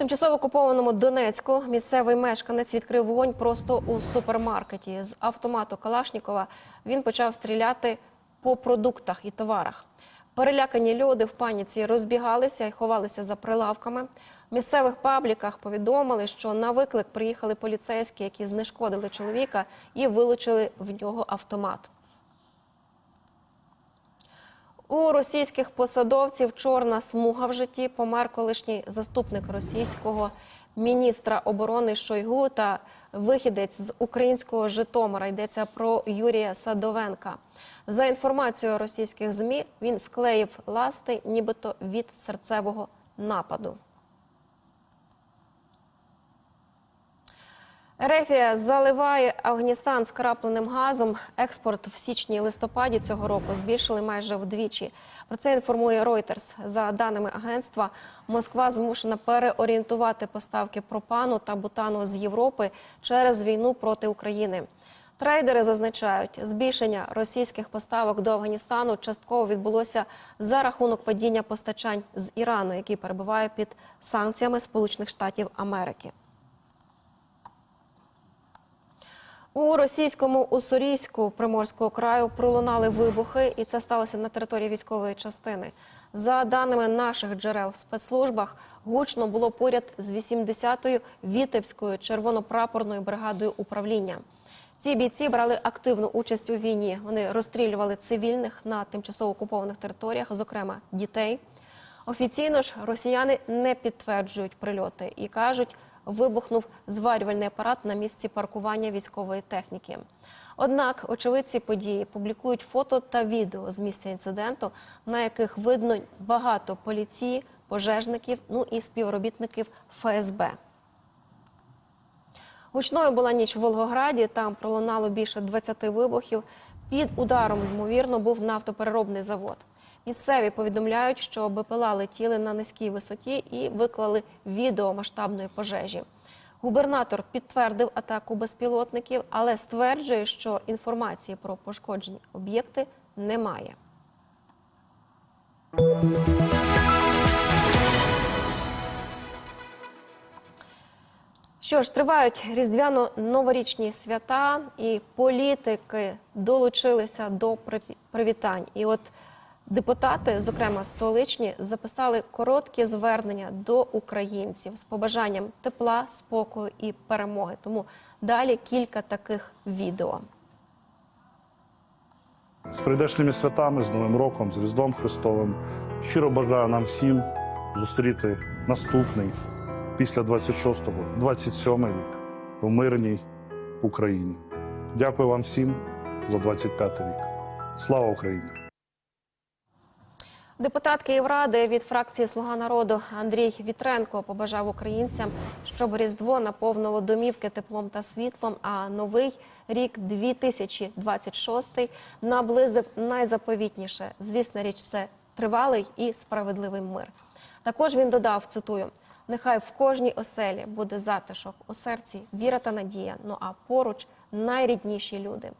Тимчасово окупованому Донецьку місцевий мешканець відкрив вогонь просто у супермаркеті. З автомату Калашнікова він почав стріляти по продуктах і товарах. Перелякані люди в паніці розбігалися і ховалися за прилавками. В місцевих пабліках повідомили, що на виклик приїхали поліцейські, які знешкодили чоловіка і вилучили в нього автомат. У російських посадовців чорна смуга в житті помер колишній заступник російського міністра оборони Шойгу та вихідець з українського Житомира. Йдеться про Юрія Садовенка. За інформацією російських змі, він склеїв ласти, нібито від серцевого нападу. Ерефія заливає Афганістан скрапленим газом. Експорт в січні і листопаді цього року збільшили майже вдвічі. Про це інформує Reuters. За даними агентства, Москва змушена переорієнтувати поставки пропану та бутану з Європи через війну проти України. Трейдери зазначають, збільшення російських поставок до Афганістану частково відбулося за рахунок падіння постачань з Ірану, який перебуває під санкціями Сполучених Штатів Америки. У російському Уссурійську Приморського краю пролунали вибухи, і це сталося на території військової частини. За даними наших джерел в спецслужбах, гучно було поряд з 80-ю Вітебською червонопрапорною бригадою управління. Ці бійці брали активну участь у війні. Вони розстрілювали цивільних на тимчасово окупованих територіях, зокрема дітей. Офіційно ж росіяни не підтверджують прильоти і кажуть, вибухнув зварювальний апарат на місці паркування військової техніки. Однак очевидці події публікують фото та відео з місця інциденту, на яких видно багато поліції, пожежників, ну і співробітників ФСБ. Гучною була ніч в Волгограді. Там пролунало більше 20 вибухів. Під ударом, ймовірно, був нафтопереробний завод. Місцеві повідомляють, що БПЛА летіли на низькій висоті і виклали відео масштабної пожежі. Губернатор підтвердив атаку безпілотників, але стверджує, що інформації про пошкоджені об'єкти немає. Що ж, тривають різдвяно-новорічні свята, і політики долучилися до при- привітань. І от депутати, зокрема столичні, записали короткі звернення до українців з побажанням тепла, спокою і перемоги. Тому далі кілька таких відео. З прийдешніми святами, з Новим роком, з Різдвом Христовим. Щиро бажаю нам всім зустріти наступний після 26-го, 27-й рік в мирній Україні. Дякую вам всім за 25-й рік. Слава Україні! Депутат Київради від фракції Слуга народу Андрій Вітренко побажав українцям, щоб Різдво наповнило домівки теплом та світлом. А новий рік 2026 наблизив найзаповітніше. Звісна річ, це тривалий і справедливий мир. Також він додав, цитую. Нехай в кожній оселі буде затишок у серці, віра та надія. Ну а поруч найрідніші люди.